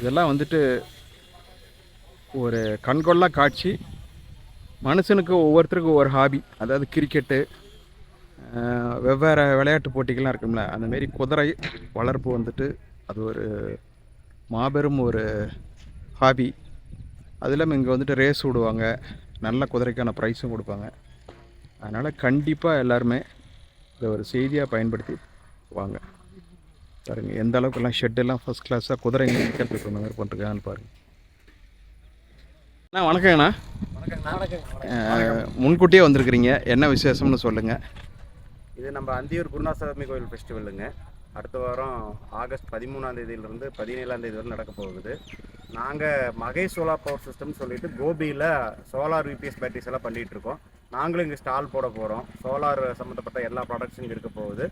இதெல்லாம் வந்துட்டு ஒரு கண்கொள்ளா காட்சி. மனுஷனுக்கு ஒவ்வொருத்தருக்கும் ஒவ்வொரு ஹாபி அதாவது கிரிக்கெட்டு வெவ்வேறு விளையாட்டு போட்டிகள்லாம் இருக்கும்ல அந்த மாரி குதிரை வளர்ப்பு வந்துட்டு அது ஒரு மாபெரும் ஒரு ஹாபி அது இல்லாமல் இங்கே வந்துட்டு ரேஸ் விடுவாங்க. நல்ல குதிரைக்கான ப்ரைஸும் கொடுப்பாங்க. அதனால் கண்டிப்பாக எல்லாருமே இதை ஒரு செய்தியாக பயன்படுத்தி வாங்க. பாருங்க எந்த அளவுக்குலாம் ஷெட்டெல்லாம் ஃபஸ்ட் கிளாஸாக குதிரைங்க நிற்கிறதுக்கு அந்த மாதிரி பண்ணிருக்காங்கன்னு பாருங்க. அண்ணா வணக்கங்கண்ணா அஹ், முன்கூட்டியே வந்திருக்கிறீங்க. என்ன விசேஷம்னு சொல்லுங்கள் இது நம்ம அந்தியூர் குருநாசாமி கோயில் ஃபெஸ்டிவலுங்க அடுத்த வாரம் ஆகஸ்ட் பதிமூணாம் தேதியிலிருந்து பதினேழாம் தேதி வரை நடக்க போகுது. நாங்கள் மகை சோலார் பவர் சிஸ்டம் சொல்லிட்டு கோபியில் சோலார் யூபிஎஸ் பேட்டரிஸ் எல்லாம் பண்ணிட்டு இருக்கோம். நாங்களும் இங்கே ஸ்டால் போட போகிறோம் சோலார் சம்மந்தப்பட்ட எல்லா ப்ராடக்ட்ஸும் இங்கே இருக்க போகுது.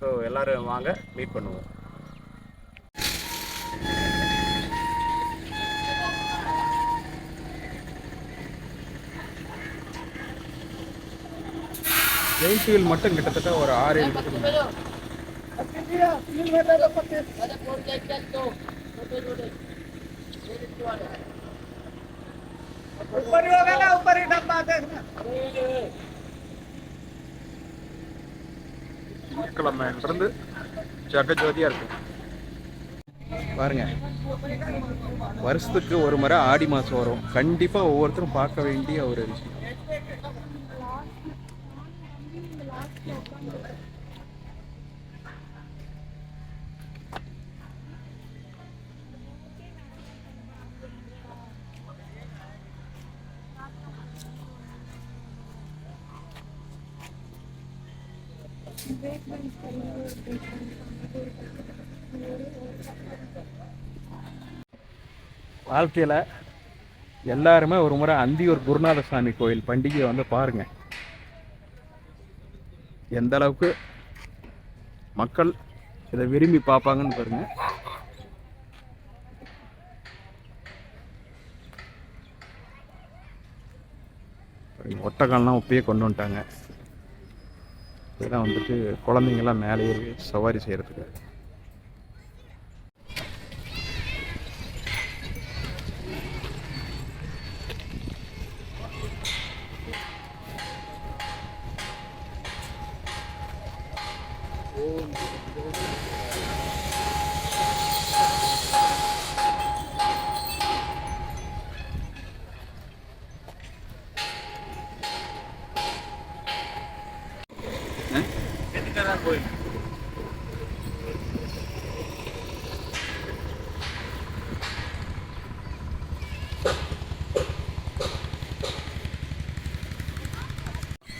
ஸோ எல்லோரும் வாங்க மீட் பண்ணுவோம். ஜெயின் வீல் மட்டும் கிட்டத்தட்ட ஒரு ஆறு ஏழு இருக்கு. திங்கட்கிழமையிலிருந்து ஜகஜோதியாக இருக்கும் பாருங்க. வருஷத்துக்கு ஒரு முறை ஆடி மாதம் வரும். கண்டிப்பாக ஒவ்வொருத்தரும் பார்க்க வேண்டிய ஒரு விஷயம். வாழ்க்கையில் எல்லாருமே ஒரு முறை அந்தியூர் குருநாத சுவாமி கோயில் பண்டிகையை வந்து பாருங்க. எந்த அளவுக்கு மக்கள் இதை விரும்பி பார்ப்பாங்கன்னு பாருங்க. ஒட்டக்கால்லாம் உப்பையே கொண்டு வந்துட்டாங்க. இதெல்லாம் வந்துட்டு குழந்தைங்கள்லாம் மேலே ஏறி சவாரி செய்கிறதுக்கு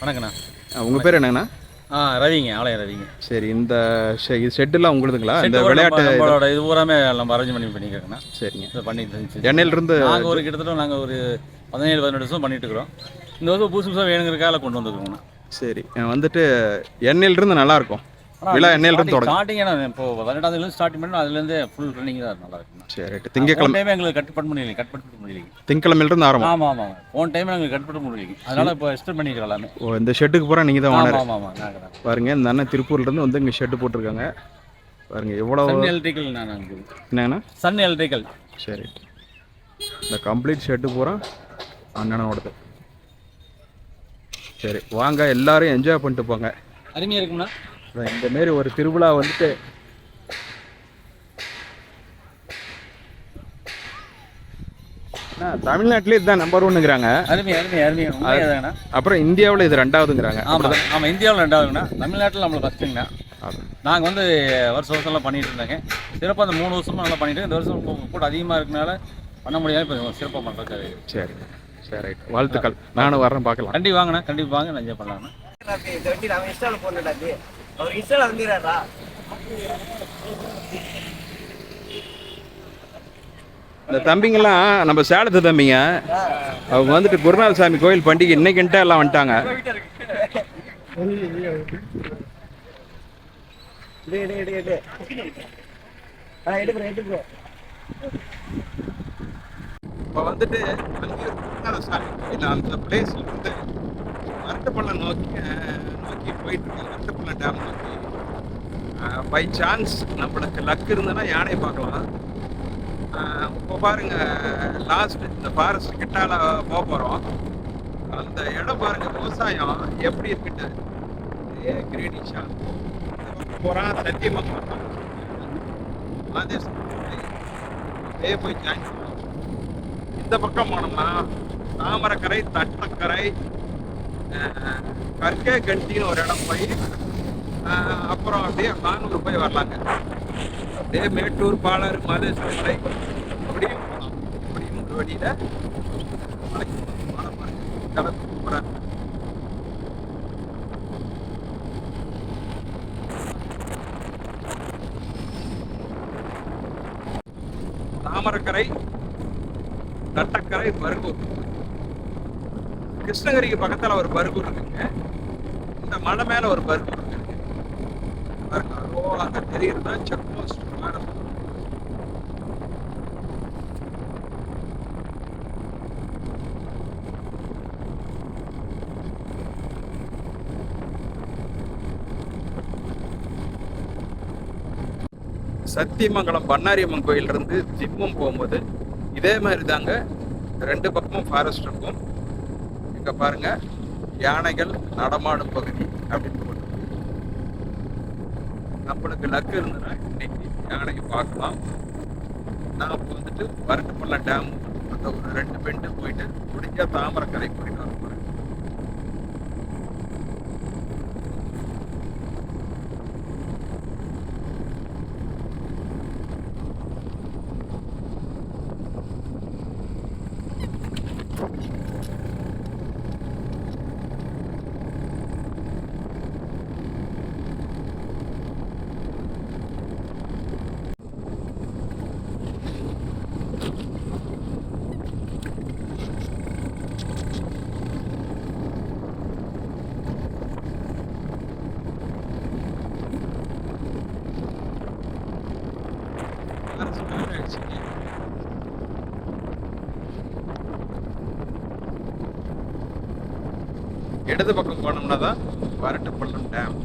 வணக்கண்ணா உங்கள் பேர் என்னங்கண்ணா? ஆ ரவிங்க ஆலயம் ரவிங்க. சரி இந்த ஷெ- இது ஷெட்டுலாம் உங்களுதுங்களா? இந்த விளையாட்டு நம்ம- நம்மளோட இது பூராமே நம்ம அரேஞ்ச் பண்ணி பண்ணிக்கிறோங்கண்ணா சரிங்க. இதை பண்ணிட்டு இருந்துச்சு. எண்ணெயிலிருந்து நாங்கள் ஒரு கிட்டத்தட்ட நாங்கள் ஒரு பதினேழு பதினெட்டு வருஷம் பண்ணிட்டு இருக்கிறோம் இந்த வருஷம் புதுசு புதுசாக வேணுங்கிறக்கால கொண்டு வந்துருக்கோங்கண்ணா. சரி வந்துட்டு எண்ணெயிலிருந்து நல்லா இருக்கும். விழா எண்ணெயிலிருந்து தொடங்கும். ஸ்டார்டிங் இப்போ பதினெட்டாம் தேதியிலேருந்து ஸ்டார்ட் பண்ணி அதுலேருந்து ஃபுல் ரன்னிங் தான் நல்லா இருக்குண்ணா சரி திங்கக்கிழமை எங்களுக்கு கட் பண்ண முடியல கட் பண்ண முடியல திங்கக்கிழமையிலிருந்து ஆரம்பம் ஆமாம் ஆமாம் போன டைம் எங்களுக்கு கட் பண்ண முடியல அதனால இப்போ எக்ஸ்டெண்ட் பண்ணிக்கிறோம் எல்லாமே. ஓ இந்த ஷெட்டுக்கு பூரா நீங்கள் தான் ஆமாம் ஆமாம் ஆமாம் பாருங்க இந்த அண்ணன் திருப்பூர்லேருந்து வந்து இங்கே ஷெட்டு போட்டிருக்காங்க. பாருங்க எவ்வளோ சன் எலக்ட்ரிக்கல் நான் என்னங்கண்ணா? சன் எலக்ட்ரிக்கல் சரி. இந்த கம்ப்ளீட் ஷெட்டு பூரா அண்ணனோடது. சரி வாங்க எல்லாரும் என்ஜாய் பண்ணிட்டு போங்க. அருமையாக இருக்கும்ண்ணா. அதான் இந்த மாரி ஒரு திருவிழா வந்துட்டு அண்ணா, தமிழ்நாட்டிலே இதுதான் நம்பர் ஒன்னுங்கிறாங்க அருமை அருமை அருமை. உண்மையாதாங்கண்ணா அப்புறம் இந்தியாவில் இது ரெண்டாவதுங்கிறாங்க. ஆமாம் ஆமாம் இந்தியாவில் ரெண்டாவதுங்கண்ணா. தமிழ்நாட்டில் நம்மளுக்கு ஃபஸ்ட்டுங்கண்ணா. நாங்கள் வந்து வருஷம் வருஷம்லாம் பண்ணிட்டு இருந்தாங்க. சிறப்பாக அந்த மூணு வருஷமா நல்லா பண்ணிட்டு இந்த வருஷம் கூ- கூட்டம் அதிகமாக இருக்கனால பண்ண முடியாது இப்போ சிறப்பாக பண்ணுறதுக்கு சரி சரி ரைட். வாழ்த்துக்கள். நானும் வரேன் பார்க்கலாம். கண்டி வாங்கண்ணா கண்டிப்பாக வாங்க நான் என்ஜாய் போடா அவர் இன்ஸ்டால வந்துடுறாரா இந்த தம்பிங்கெல்லாம் நம்ம சேலத்து தம்பிங்க. அவங்க வந்துட்டு குருநாத சாமி கோயில் பண்டிகை இன்னைக்குன்ட்டு எல்லாம் வந்துட்டாங்க. இப்போ வந்துட்டு குருநாத சாமி கோயில் அந்த பிளேஸ்ல இருந்து வரட்டுப்பள்ளம் நோக்கி நோக்கி போயிட்டு இருக்கோம் டேம் நோக்கி பை சான்ஸ் நம்மளுக்கு லக் இருந்ததுன்னா யானையை பார்க்கலாம். இப்போ பாருங்க லாஸ்ட் இந்த ஃபாரஸ்ட் கிட்டால போக போகிறோம் அந்த இடம் பாருங்க விவசாயம் எப்படி இருக்குட்டு கிரீனிஷா போகிறான் சத்தியமங்கலம் ஆதேசம் அப்படியே போய் ஜாயின் பண்ணுவோம் இந்த பக்கம் போனோம்னா தாமரக்கரை தட்டக்கரை கற்கே கண்டின்னு ஒரு இடம் போய் அப்புறம் அப்படியே கானூர் போய் வரலாங்க. அப்படியே மேட்டூர் பாலர் மாதேஸ்வரை அப்படியும் போகலாம். அப்படியும் ஒரு வழியில மலைக்கு போகலாம். மலை தாமரக்கரை தட்டக்கரை பருகூர். கிருஷ்ணகிரிக்கு பக்கத்தில் ஒரு பருகூர் இருக்குங்க. அந்த மலை மேல ஒரு பருகூர் இருக்குங்க பாருங்க அங்க தெரியுறதா? Check post madam Sathyamangalam Bannariamman கோயில் இருந்து திம்மம் போகும்போது இதே மாதிரி தாங்க ரெண்டு பக்கமும் ஃபாரஸ்ட் இருக்கும். இங்கே பாருங்க. யானைகள் நடமாடும் பகுதி அப்படின்னு போட்டு. நம்மளுக்கு லக்கு இருந்ததுன்னா இன்னைக்கு யானையை பார்க்கலாம். நான் இப்போ வந்துட்டு வரட்டுப்பள்ளம் டேம் அந்த ஒரு ரெண்டு பெண்டு போயிட்டு முடிஞ்சா தாமரக்கரை போயிட்டு வர போறேன் ஃபாரஸ்ட் மேல ஆயிடுச்சுங்க இடது பக்கம் போனோம்னா தான் வரட்டுப்பள்ளம் டேம்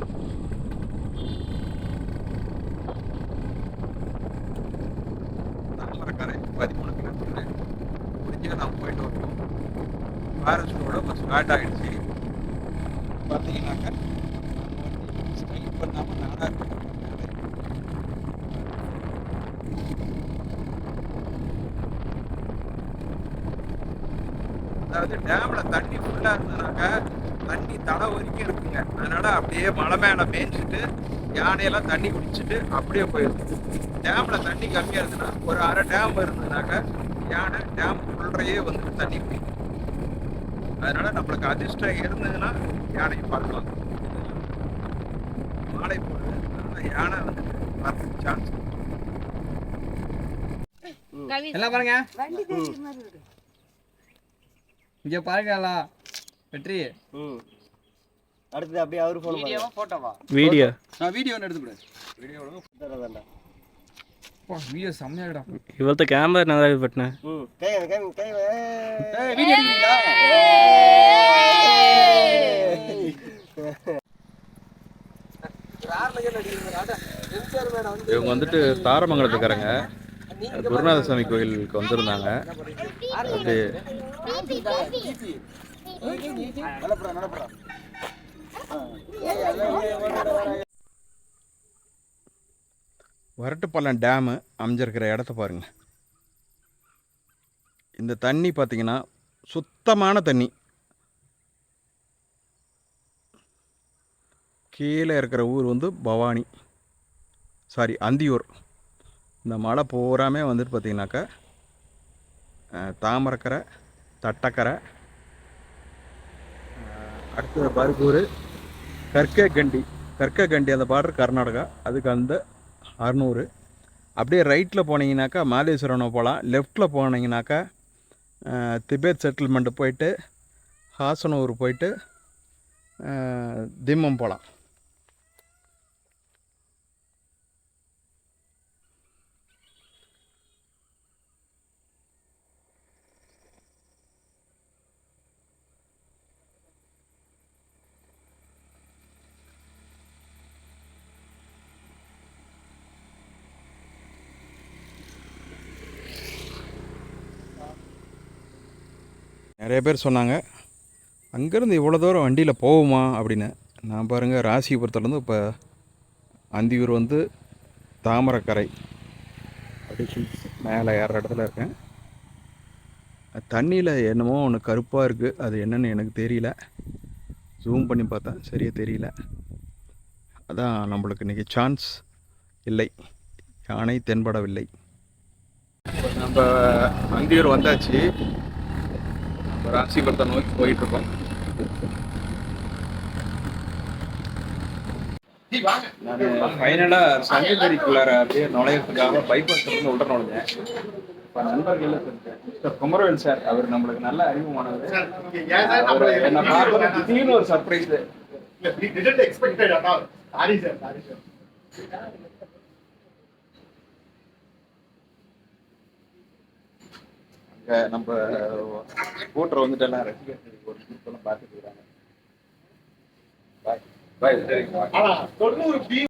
தாமரக்கரை பதிமூணு கிலோமீட்டர் முடிஞ்சு நான் போயிட்டு வருவோம் ஃபாரஸ்டோட கொஞ்சம் ஸ்டார்ட் ஆகிடுச்சு பார்த்தீங்கன்னாக்கா ஸ்டைல் பண்ணாமல் நாடாக இருக்கு. அதாவது டேமில் தண்ணி ஃபுல்லாக இருந்ததுனாக்கா தண்ணி தடை வரைக்கும் இருக்குங்க. அதனால அப்படியே மலை மேல மேய்ஞ்சிட்டு யானையெல்லாம் தண்ணி குடிச்சிட்டு அப்படியே போயிடும் டேம்ல தண்ணி கம்மியா இருந்ததுன்னா ஒரு அரை டேம் இருந்ததுனாக்கா யானை டேம் ஃபுல்றையே வந்து தண்ணி குடிக்கும். அதனால நம்மளுக்கு அதிர்ஷ்டம் இருந்ததுன்னா யானையை பார்க்கலாம். மாலை போடுது. அதனால யானை வந்து பார்க்க சான்ஸ் எல்லாம் பாருங்க. இங்க பாருங்க எல்லாம். வெற்றி. அடுத்து அப்படியே அவரு போன் வீடியோவா போட்டோவா வீடியோ நான் வீடியோ ஒன்று எடுத்து வீடியோ வீடியோ செம்மையா இருக்கடா நல்லா பட்டினேன் கை இவங்க வந்துட்டு தாரமங்கலத்துக்காரங்க. குருநாத சுவாமி கோயிலுக்கு வந்திருந்தாங்க. நடப்புறா நடப்புறா வரட்டுப்பள்ளம் டேமு அமைஞ்சிருக்கிற இடத்த பாருங்க. இந்த தண்ணி பார்த்தீங்கன்னா சுத்தமான தண்ணி. கீழே இருக்கிற ஊர் வந்து பவானி. சாரி அந்தியூர். இந்த மலை பூராமே வந்துட்டு பார்த்தீங்கன்னாக்கா தாமரக்கரை தட்டக்கரை அடுத்தது பர்கூர் கற்கே கண்டி. கற்கே கண்டி அந்த பார்டர் கர்நாடகா. அதுக்கு அந்த அறநூறு. அப்படியே ரைட்டில் போனீங்கனாக்கா மாலேஸ்வரனை போகலாம். லெஃப்டில் போனீங்கன்னாக்கா திபெத் திபேத் செட்டில்மெண்ட்டு போயிட்டு ஹாசனூர் போயிட்டு திம்மம் போகலாம். நிறைய பேர் சொன்னாங்க அங்கேருந்து இவ்வளோ தூரம் வண்டியில் போகுமா அப்படின்னு. நான் பாருங்கள் ராசிபுரத்துலேருந்து இப்போ அந்தியூர் வந்து தாமரைக்கரை அப்படி மேலே ஏற இடத்துல இருக்கேன். தண்ணியில் என்னமோ ஒன்று கருப்பாக இருக்குது அது என்னென்னு எனக்கு தெரியல. ஜூம் பண்ணி பார்த்தேன் சரியாக தெரியல. அதான் நம்மளுக்கு இன்றைக்கி சான்ஸ் இல்லை. யானை தென்படவில்லை. நம்ம அந்தியூர் வந்தாச்சு. ராசிபுரத்தை நோக்கி போயிட்டுருக்கோம். நான் ஃபைனலாக சங்ககிரிக்குள்ளார அப்படியே நுழையிறதுக்காக பைபாஸ் இருந்து உள்ள நுழைஞ்சேன். இப்போ நண்பர்கள் மிஸ்டர் குமரவேல் சார் அவர் நம்மளுக்கு நல்ல அறிமுகமானவர். அவர் என்ன பார்க்கணும் திடீர்னு ஒரு சர்ப்ரைஸ் நம்ம ஸ்கூட்டர் வந்துட்டு எல்லாம் ரசிகர்கள் ஒரு எல்லாம் பார்த்துட்டு இருக்காங்க. பாய் பாய்